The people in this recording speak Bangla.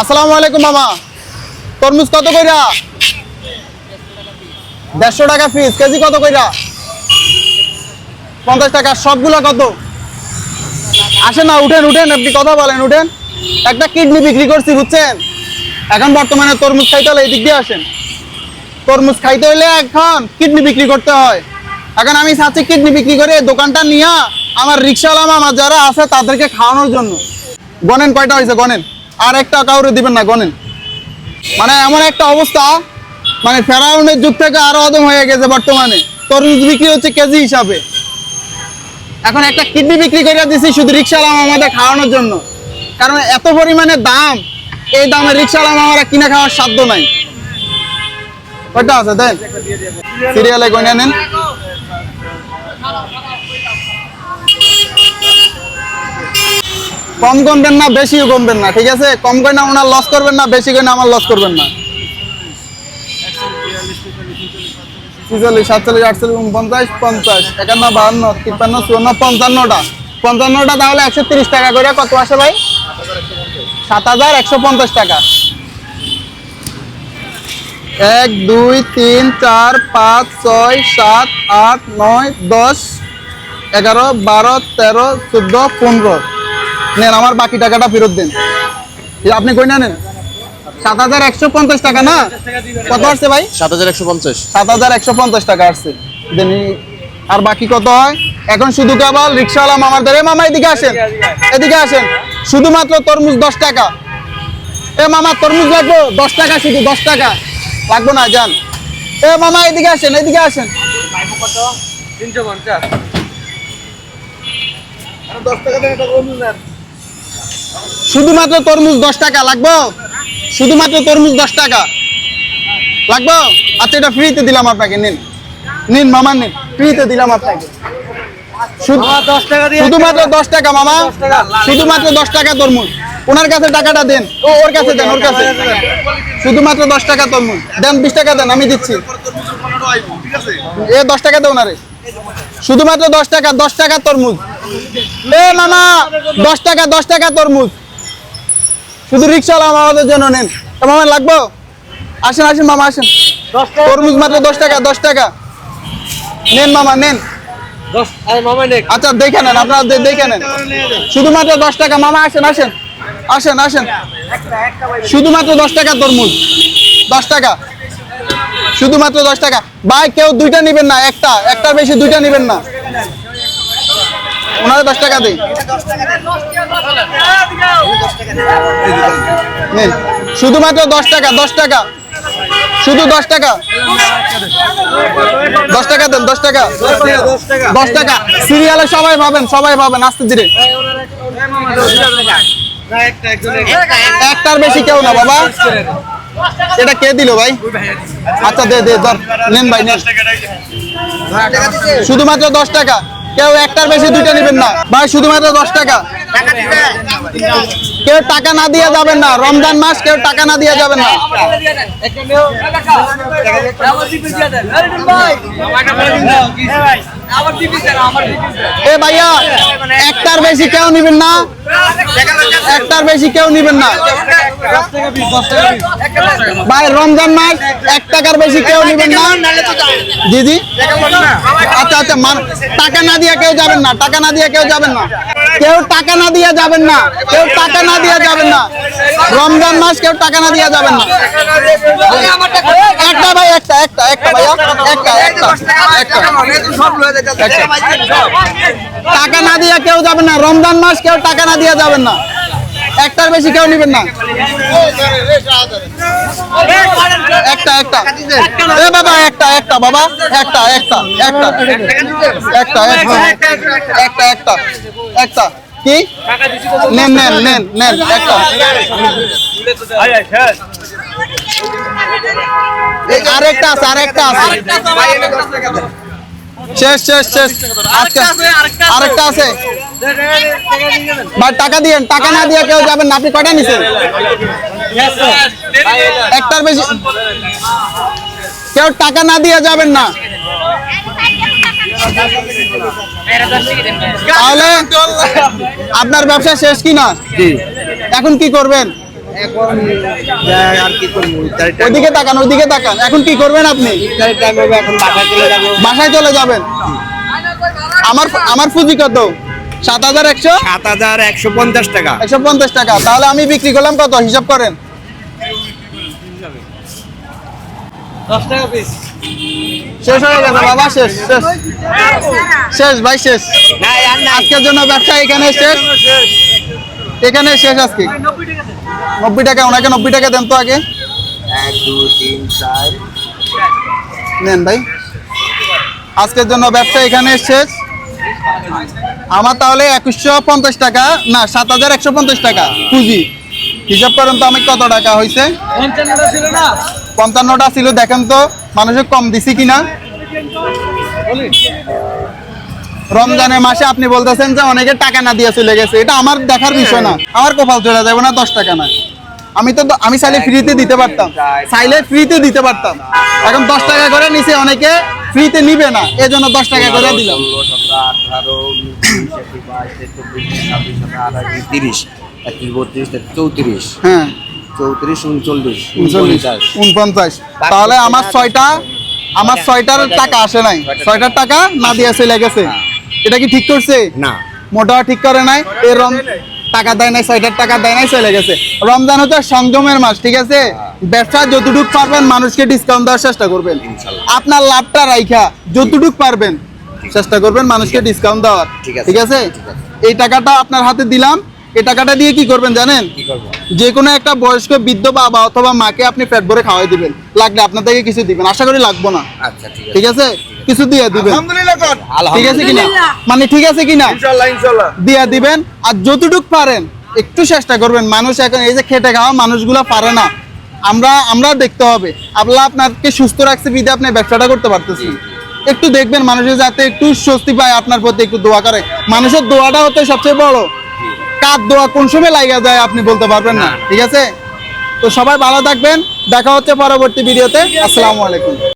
আসসালামু আলাইকুম মামা। তরমুজ কত কইরা? দেড়শো টাকা পিস কেজি কত কইরা? পঞ্চাশ টাকা। সবগুলা কত? আসেন না, উঠেন উঠেন, আপনি কথা বলেন, উঠেন। একটা কিডনি বিক্রি করছি, বুঝছেন? এখন বর্তমানে তরমুজ খাইতে হলে এই দিক দিয়ে আসেন। তরমুজ খাইতে হলে এখন কিডনি বিক্রি করতে হয়। এখন আমি চাচ্ছি কিডনি বিক্রি করে দোকানটা নিয়ে আমার রিক্সাওয়ালা মামা যারা আছে তাদেরকে খাওয়ানোর জন্য। গনেন কয়টা হয়েছে? গনেন আর একটা কাউরে দিবেন না গনেন মানে এমন একটা অবস্থা মানে ফেরাউনের যুগ থেকে আরও অদম হয়ে গেছে বর্তমানে। তরমুজ বিক্রি হচ্ছে কেজি হিসাবে। এখন একটা কিডনি বিক্রি করে দিছি শুধু রিক্সাওয়ালা আমাদের খাওয়ানোর জন্য। কারণ এত পরিমাণে দাম, এই দামে রিক্সাওয়ালা মামারা কিনে খাওয়ার সাধ্য নাই। কয়টা আছে, দেন? সিরিয়ালে গয়না নেন। কম কমবেন না, বেশিও কমবেন না, ঠিক আছে? কম কইনা ওনার লস করবেন না, বেশি কইনা আমার লস করবেন না। ছিচল্লিশ, সাতচল্লিশ, আটচল্লিশ, উনপঞ্চাশ, পঞ্চাশ, একান্ন, বাহান্ন, তিপ্পান্ন, চুয়ান্ন, পঞ্চান্নটা। পঞ্চান্নটা তাহলে একশো তিরিশ টাকা করে কত আসে ভাই? সাত হাজার একশো পঞ্চাশ টাকা। এক, দুই, তিন, চার, পাঁচ, ছয়, সাত, আট, নয়, দশ, এগারো, বারো, তেরো, চোদ্দ, পনেরো। নেন আমার বাকি টাকাটা ফেরত দেন। আপনি কই না নেন? সাত হাজার একশো পঞ্চাশ টাকা না? কত আসছে ভাই? সাত হাজার একশো পঞ্চাশ। সাত হাজার একশো পঞ্চাশ টাকা আসছে। দেন আর বাকি কত হয়? এখন শুধু কেবল রিক্সাওয়ালা মামার ধরে মামা এদিকে আসেন এদিকে আসেন। শুধুমাত্র তরমুজ দশ টাকা। এ মামা তরমুজ লাগবো? দশ টাকা শুধু দশ টাকা। লাগবো না যান। এ মামা এদিকে আসেন এদিকে আসেন। শুধুমাত্র তরমুজ দশ টাকা লাগবো? শুধুমাত্র তরমুজ দশ টাকা। লাগবো? আচ্ছা এটা ফ্রিতে দিলাম আপনাকে নিন। নিন মামা নিন। ফ্রিতে দিলাম আপনাকে। শুধুমাত্র দশ টাকা মামা। শুধুমাত্র দশ টাকা তরমুজ। ওনার কাছে টাকাটা দেন। ও ওর কাছে দেন ওর কাছে। শুধুমাত্র দশ টাকা তরমুজ। দেন বিশ টাকা দেন আমি দিচ্ছি। এ দশ টাকা দেন ওনারে। শুধুমাত্র দশ টাকা দশ টাকা তরমুজ। এ মামা দশ টাকা দশ টাকা তরমুজ। শুধু রিক্সাওয়ালা আমাদের জন্য নেন। মামা লাগবো? আসেন আসেন মামা আসেন। তরমুজ মাত্র দশ টাকা দশ টাকা। নেন মামা নেন। আচ্ছা দেখে নেন আপনারা দেখে নেন। শুধুমাত্র দশ টাকা মামা আসেন আসেন। আসেন আসেন। শুধুমাত্র দশ টাকা তরমুজ। দশ টাকা। শুধুমাত্র দশ টাকা। ভাই কেউ দুইটা নেবেন না একটা। একটার বেশি দুইটা নেবেন না। ওনারা দশ টাকা নেন শুধুমাত্র দশ টাকা দশ টাকা। শুধু দশ টাকা। দশ টাকা দেন, দশ টাকা। দশ টাকা। সিরিয়ালে সবাই পাবেন সবাই পাবেন, আস্তে ধীরে। একটার বেশি কেউ না, বাবা। এটা কে দিল ভাই? আচ্ছা দে দে, ধর। নেন ভাই, নেন। শুধুমাত্র দশ টাকা। কেউ একটার বেশি দুইটা নেবেন না। ভাই, শুধুমাত্র দশ টাকা। কেউ টাকা না দিয়ে যাবেন না। রমজান মাস কেউ টাকা না দিয়ে যাবেন না। এ ভাইয়া একটার বেশি কেউ নিবেন না। একটার বেশি কেউ নিবেন না। ভাই, রমজান মাস, এক টাকার বেশি কেউ নিবেন না। জি আচ্ছা আচ্ছা টাকা না দিয়ে কেউ যাবেন না, টাকা না দিয়ে কেউ যাবেন না। কেউ টাকা না দিয়ে যাবেন না। কেউ টাকা না দিয়ে যাবেন না। রমজান মাস কেউ টাকা না দিয়ে যাবেন না। একটা ভাই একটা একটা একটা ভাই একটা একটা টাকা না দিয়ে কেউ যাবেন না। রমজান মাস কেউ টাকা না দিয়ে যাবেন না। একটার বেশি কেউ নেবেন না একটা একটা এ বাবা একটা একটা বাবা একটা একটা একটা একটা একটা একটা একটা কি নেন নেন নেন নেন একটা আরেকটা আছে আরেকটা আছে শেষ শেষ শেষ। আরেকটা আছে ভাই টাকা দিয়েন। টাকা না দিয়ে কেউ যাবেন না। আপনি কটা নিছেন? একটার বেশি। কেউ টাকা না দিয়ে যাবেন না। তাহলে আপনার ব্যবসা শেষ কি না এখন কি করবেন? এখন আর কি করব? ওইদিকে তাকান ওইদিকে তাকান। এখন কি করবেন আপনি? টাইম হবে এখন বাসায় চলে যাব। বাসায় চলে যাবেন? আমার আমার পুঁজি কত? সাত হাজার একশো? সাত হাজার একশো পঞ্চাশ টাকা। একশো পঞ্চাশ টাকা। তাহলে আমি বিক্রি করলাম কত? হিসাব করেন। দশ টাকা পিস শেষ হয়ে গেছে বাবা শেষ শেষ। শেষ ভাই শেষ। আজকের জন্য ব্যবসা এখানে শেষ। এখানে শেষ আজকে? নব্বই টাকা, ওনাকে নব্বই টাকা দেন তো আগে। এক নেন ভাই। আজকের জন্য ব্যবসা এখানে শেষ। আমার তাহলে একুশশো পঞ্চাশ টাকা, না, সাত হাজার একশো পঞ্চাশ টাকা, পুঁজি। হিসাব করেন তো আমি কত টাকা হয়েছে পঞ্চান্নটা ছিল, দেখেন তো, মানুষের কম দিছি কিনা। রমজানের মাসে আপনি বলতেছেন যে অনেকে টাকা না দিয়ে চলে গেছে। এটা আমার দেখার বিষয় না। আমার কপাল চলে যাবে না দশ টাকা না। আমি তো আমি চাইলে ফ্রিতে দিতে পারতাম। চাইলে ফ্রিতে দিতে পারতাম। এখন দশ টাকা করে নিচে অনেকে ফ্রিতে নিবে না। এজন্য দশ টাকা করে দিলাম। তিরিশ একত্রিশ বত্রিশ চৌত্রিশ। হ্যাঁ। চৌত্রিশ উনচল্লিশ উনচল্লিশ উনপঞ্চাশ। উনপঞ্চাশ। তাহলে আমার ছয়টা আমার ছয়টার টাকা আসে নাই। ছয়টার টাকা। না দিয়ে চলে গেছে। এটা কি ঠিক করছে? না। মোটা ঠিক করে নাই। এই রম টাকা দেয় নাই ছয়টার টাকা দেয় নাই চলে গেছে। রমজান হচ্ছে সংযমের মাস ঠিক আছে? ব্যবসা যতটুক পারবেন মানুষকে ডিসকাউন্ট দেওয়ার চেষ্টা করবেন। আপনার লাভটা রাইখা যতটুক পারবেন চেষ্টা করবেন মানুষকে ডিসকাউন্ট দেওয়ার। ঠিক আছে। এই টাকাটা আপনার হাতে দিলাম। এই টাকাটা দিয়ে কি করবেন জানেন? কি যে কোনো একটা বয়স্ক বৃদ্ধ বাবা অথবা মাকে আপনি পেট ভরে খাওয়াই দিবেন। লাগলে আপনার থেকে কিছু দিবেন। আশা করি লাগবো না। আচ্ছা ঠিক আছে। কিছু দিয়ে দিবেন। ঠিক আছে কিনা? মানে ঠিক আছে কিনা? ইনশাআল্লাহ ইনশাআল্লাহ। দিয়া দিবেন। আর যতটুক পারেন একটু চেষ্টা করবেন। মানুষ এখন এই যে খেটে খাওয়া মানুষগুলো পারে না। আমরা আমরা দেখতে হবে। আল্লাহ আপনাকে সুস্থ রাখছে বিধে আপনি ব্যবসাটা করতে পারতেছি একটু দেখবেন মানুষের যাতে একটু স্বস্তি পায় আপনার প্রতি একটু দোয়া করে। মানুষের দোয়াটা হচ্ছে সবচেয়ে বড়। কার দোয়া কোন সময় লাগা যায় আপনি বলতে পারবেন না। ঠিক আছে? তো সবাই ভালো থাকবেন। দেখা হচ্ছে পরবর্তী ভিডিওতে। আসসালামু আলাইকুম।